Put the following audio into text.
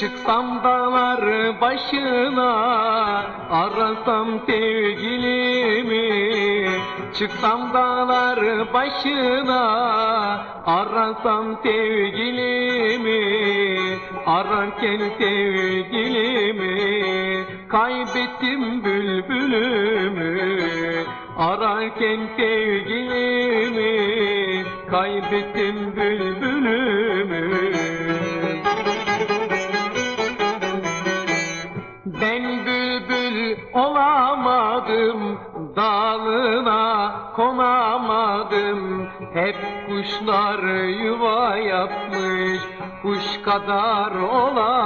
Çıksam dağlar başına arasam sevgilimi. Çıksam dağlar başına arasam sevgilimi. Ararken sevgilimi kaybettim bülbülümü. Ararken sevgilimi kaybettim bülbülümü Ben bülbül olamadım, dalına konamadım. Hep kuşlar yuva yapmış, kuş kadar olamadım.